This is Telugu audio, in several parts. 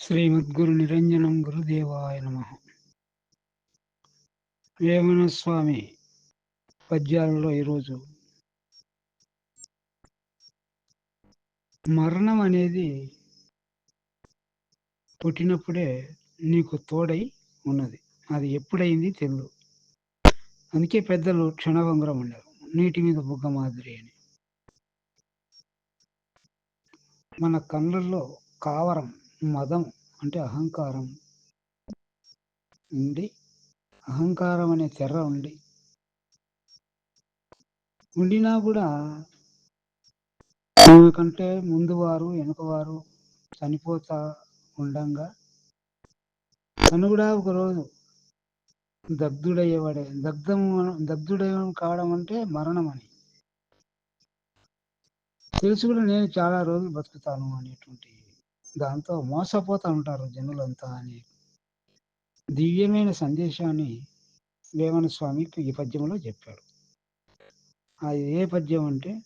శ్రీమద్గురు నిరంజనం గురుదేవాయ నమ. వేమన స్వామి పద్యాలలో ఈరోజు? మరణం అనేది పుట్టినప్పుడే నీకు తోడై ఉన్నది. అది ఎప్పుడైంది తెలియదు అందుకే పెద్దలు క్షణభంగురం ఉండరు. నీటి మీద బుగ్గ మాదిరి అని. మన కళ్ళల్లో కావరం మదం అంటే అహంకారం ఉండి అహంకారం అనే తెర్ర ఉండి. ఉండినా కూడా కంటే ముందు వారు వెనుకవారు చనిపోతా ఉండంగా. తను కూడా ఒకరోజు దగ్ధుడయ్యేవాడే. దగ్ధం దగ్ధుడై కావడం అంటే మరణం అని తెలుసు కూడా నేను చాలా రోజులు బతుకుతాను అనేటువంటి దాంతో మోసపోతూ ఉంటారు జనులంతా అని. దివ్యమైన సందేశాన్ని వేమన స్వామి ఈ పద్యంలో చెప్పాడు. అది ఏ పద్యం అంటే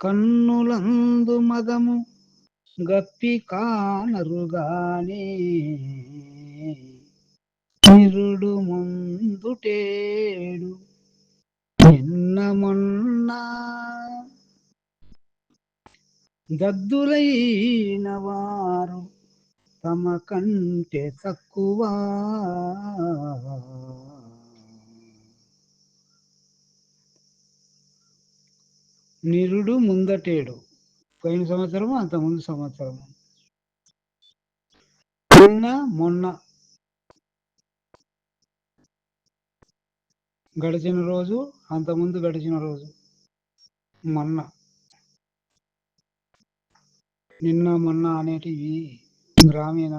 కన్నులందు మదము గప్పి కానరుగానే నిరుడు ముందుటేడు నిన్న మొన్న దద్దులైన వారు తమ కంటే తక్కువ. నిరుడు ముందటేడు. పోయిన సంవత్సరము అంత ముందు సంవత్సరము. నిన్న మొన్న గడిచిన రోజు అంత ముందు గడిచిన రోజు మొన్న. నిన్న మొన్న అనేటివి గ్రామీణ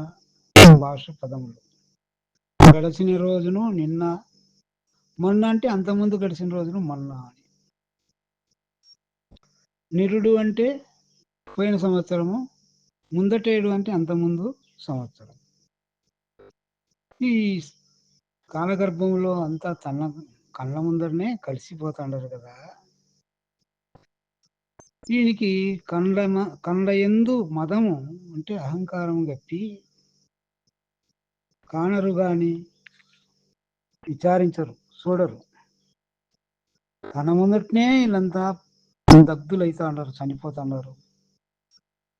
భాష పదములు. గడిచిన రోజును నిన్న మొన్న అంటే అంతకుముందు గడిచిన రోజును మొన్న అని. నిరుడు అంటే పోయిన సంవత్సరము ముందటేడు అంటే అంతకుముందు సంవత్సరం. ఈ కాలగర్భంలో అంతా తన కళ్ళ ముందరనే కలిసిపోతుండారు కదా. దీనికి కండ్ల కండ్ల ఎందు మదము అంటే అహంకారం గప్పి కానరు గాని విచారించరు చూడరు తన ముందటనే వీళ్ళంతా దగ్ధులు అవుతా ఉన్నారు చనిపోతున్నారు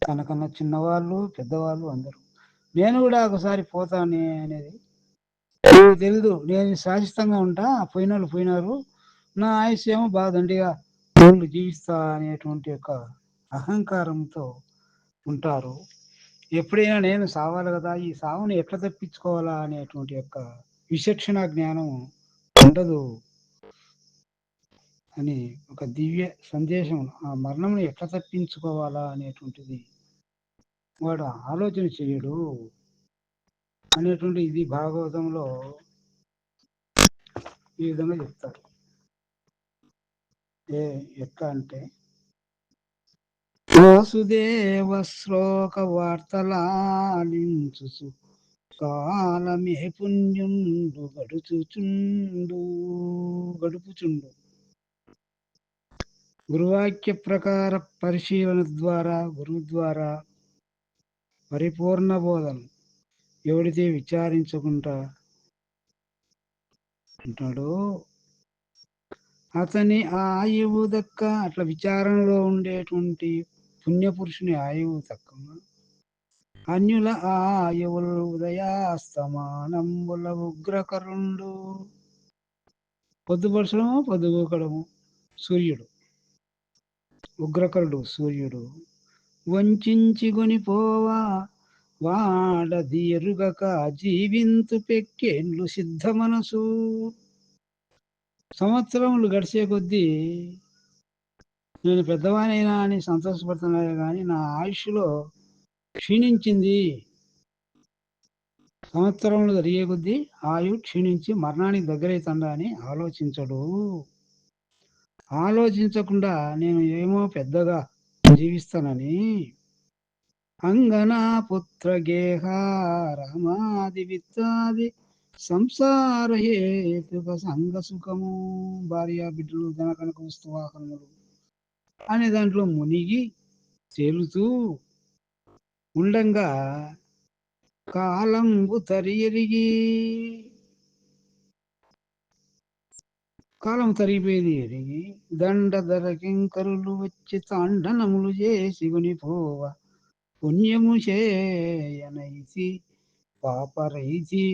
తనకన్నా చిన్నవాళ్ళు పెద్దవాళ్ళు అందరూ. నేను కూడా ఒకసారి పోతానే అనేది తెలీదు. నేను శాశ్వతంగా ఉంటా పోయిన వాళ్ళు పోయినారు. నా ఆయుష్ ఏమో బాగా దండిగా వాళ్ళు జీవిస్తా అనేటువంటి యొక్క అహంకారంతో ఉంటారు. ఎప్పుడైనా నేను సావాలి కదా ఈ సావును ఎట్లా తప్పించుకోవాలా అనేటువంటి యొక్క విచక్షణ జ్ఞానం ఉండదు అని ఒక దివ్య సందేశం ఆ మరణం ఎట్లా తప్పించుకోవాలా అనేటువంటిది వాడు ఆలోచన చేయడు అనేటువంటి ఇది భాగవతంలో ఈ విధంగా చెప్తారు. ఏ ఎట్లా అంటే? వాసుదేవ శ్లోక వార్తలాలించు కాలమే పుణ్యుండు గడుచుచుండు గడుపుచుండు. గురువాక్య ప్రకార పరిశీలన ద్వారా గురువు ద్వారా పరిపూర్ణ బోధన ఎవడితే విచారించకుండా అంటాడో అతని ఆయువు దక్క అట్లా విచారణలో ఉండేటువంటి పుణ్యపురుషుని ఆయువు దక్క అన్యుల ఆయువులు ఉదయాస్తమానంబుల ఉగ్రకరుండు. పొద్దుపరచడము పొద్దుగోకడము సూర్యుడు. ఉగ్రకరుడు సూర్యుడు. వంచి కొనిపోవా వాడది ఎరుగక జీవింతు పెక్కేళ్ళు సిద్ధ మనసు సంవత్సరములు గడిచే కొద్దీ నేను పెద్దవానైనా అని సంతోషపడుతున్నాను కానీ నా ఆయుష్లో క్షీణించింది. సంవత్సరములు జరిగే కొద్దీ ఆయు క్షీణించి మరణానికి దగ్గరైతుందా అని ఆలోచించడు. ఆలోచించకుండా నేను ఏమో పెద్దగా జీవిస్తానని. అంగనా పుత్ర గేహ రమాది విత్తాది సంసార హేతుక సుఖము భార్య బిడ్డలు ధనకనక వస్తువాహనములు అనే దాంట్లో మునిగి తేలుతూ ఉండంగా కాలంబు తరియరిగి కాలం తరిగిపోయేది ఎరిగి. దండ ధరకింకరులు వచ్చి తాండనములు చేసి కొనిపోవ. పుణ్యము చేయనైసి పాపరైసి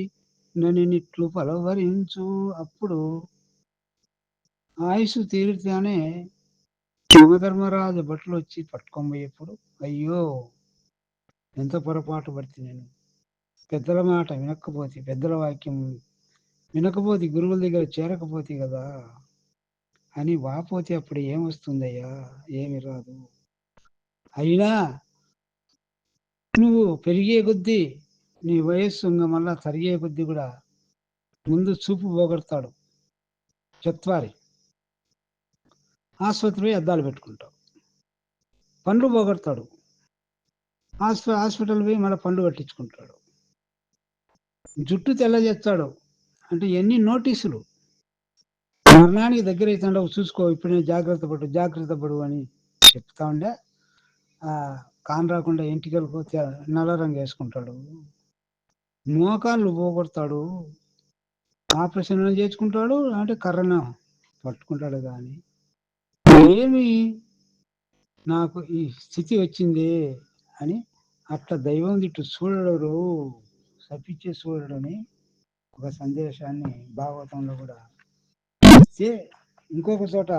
ననినిట్లు పలవరించు. అప్పుడు ఆయుసు తీరితేనే యమధర్మరాజు బట్టలు వచ్చి పట్టుకోబోయేప్పుడు అయ్యో ఎంత పొరపాటు పడితే నేను. పెద్దల మాట వినకపోతే పెద్దల వాక్యం వినకపోతే గురువుల దగ్గర చేరకపోతే కదా. అని వాపోతే అప్పుడు ఏమొస్తుందయ్యా? ఏమి రాదు. అయినా నువ్వు పెరిగే కొద్దీ నీ వయస్సు ఇంకా మళ్ళా తరిగే కొద్ది కూడా ముందు చూపు పోగొడతాడు. చత్వారి. ఆసుపత్రి అద్దాలు పెట్టుకుంటావు. పండ్లు పోగొడతాడు. హాస్పి హాస్పిటల్ పోయి మళ్ళీ పండ్లు కట్టించుకుంటాడు జుట్టు తెల్ల చేస్తాడు. అంటే ఎన్ని నోటీసులు? మరణానికి దగ్గర అవుతుండవు చూసుకో ఇప్పుడే జాగ్రత్త పడు జాగ్రత్త పడు అని చెప్తా ఉండే. కాన్ రాకుండా ఇంటికి వెళ్ళిపోతే నల్ల రంగు వేసుకుంటాడు. మోకాళ్ళు పోగొడతాడు. ఆపరేషన్ చేసుకుంటాడు అంటే కర్రను పట్టుకుంటాడు కానీ. ఏమి నాకు ఈ స్థితి వచ్చింది అని అట్లా దైవం తిట్టు చూడడు సపించే చూడడని ఒక సందేశాన్ని భాగవతంలో కూడా ఇస్తే ఇంకొక చోట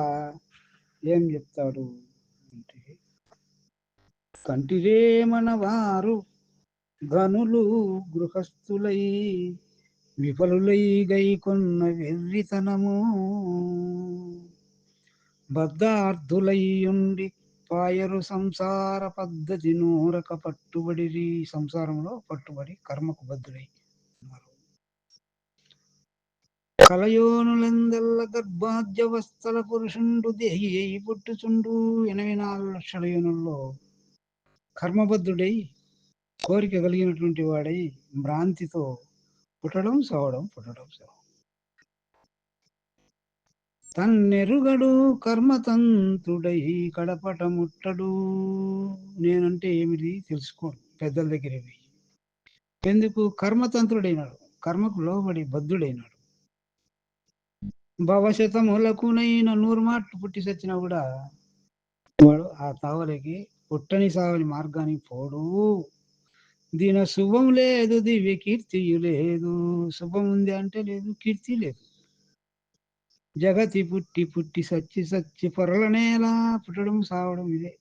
ఏం చెప్తాడు అంటే కంటిరేమన వారు గనులు గృహస్థులై విఫలులై గైకొన్న వెర్రితనము. బద్ధార్థులై ఉండి పాయరు సంసార పద్ధతి నూరక పట్టుబడి సంసారంలో పట్టుబడి కర్మకు బద్ధులై ఉన్నారు. కలయోనులందెల్ల గర్భాద్యవస్థల పురుషుండు దేహి అయి పుట్టుచుండు. ఎనభై నాలుగు లక్షల యోనుల్లో కర్మబద్ధుడై కోరిక కలిగినటువంటి వాడై భ్రాంతితో పుట్టడం సవడం పుట్టడం సవడం. తన్నెరుగడు కర్మతంతుడై కడపట ముట్టడు నేనంటే ఏమిటి తెలుసుకోండి పెద్దల దగ్గర పోయి ఎందుకు? కర్మతంత్రుడైనాడు కర్మకు లోబడి బద్ధుడైనాడు. భవశతములకునైన నూరు మాట్లు పుట్టి సచ్చినా కూడా వాడు ఆ తావలకి పుట్టని సావని మార్గానికి పోడు. దీన శుభం లేదు దివ్య కీర్తి లేదు. శుభం ఉంది అంటే లేదు కీర్తి లేదు. జగతి పుట్టి పుట్టి సచ్చి సచ్చి పొరల నేల పుట్టడం సావడం ఇదే.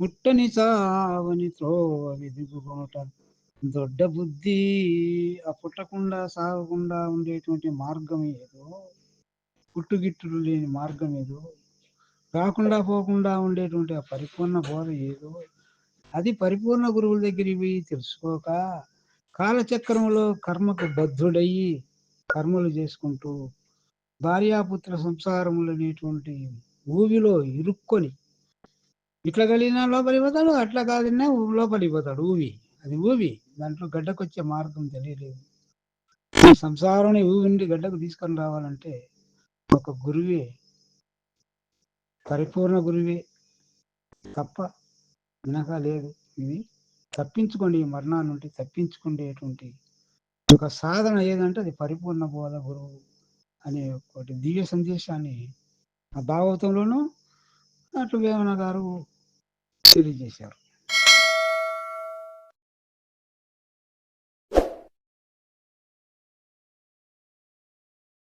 పుట్టని చావని త్రోవ వెదుగుకొనుట దొడ్డ బుద్ధి ఆ పుట్టకుండా సాగకుండా ఉండేటువంటి మార్గం ఏదో. పుట్టుగిట్టులు లేని మార్గం ఏదో. రాకుండా పోకుండా ఉండేటువంటి ఆ పరిపూర్ణ బోధ ఏదో. అది పరిపూర్ణ గురువుల దగ్గరికి పోయి తెలుసుకోక కాలచక్రంలో కర్మకు బద్ధుడయ్యి కర్మలు చేసుకుంటూ భార్యాపుత్ర సంసారములు అనేటువంటి ఊవిలో ఇరుక్కొని ఇట్లా కలిగినా లోపలిపోతాడు అట్లా కాదన్నా లోపలిపోతాడు ఊవి. అది ఊవి. దాంట్లో గడ్డకొచ్చే మార్గం తెలియలేదు. ఈ సంసారం ఊవి గడ్డకు తీసుకొని రావాలంటే ఒక గురువే పరిపూర్ణ గురువే తప్ప వెనక లేదు ఇది తప్పించుకోండి ఈ మరణాల నుండి తప్పించుకునేటువంటి ఒక సాధన ఏదంటే అది పరిపూర్ణ బోధ గురువు అనే ఒకటి దివ్య సందేశాన్ని ఆ భాగవతంలోనూ అటు వేమన గారు తెలియజేశారు.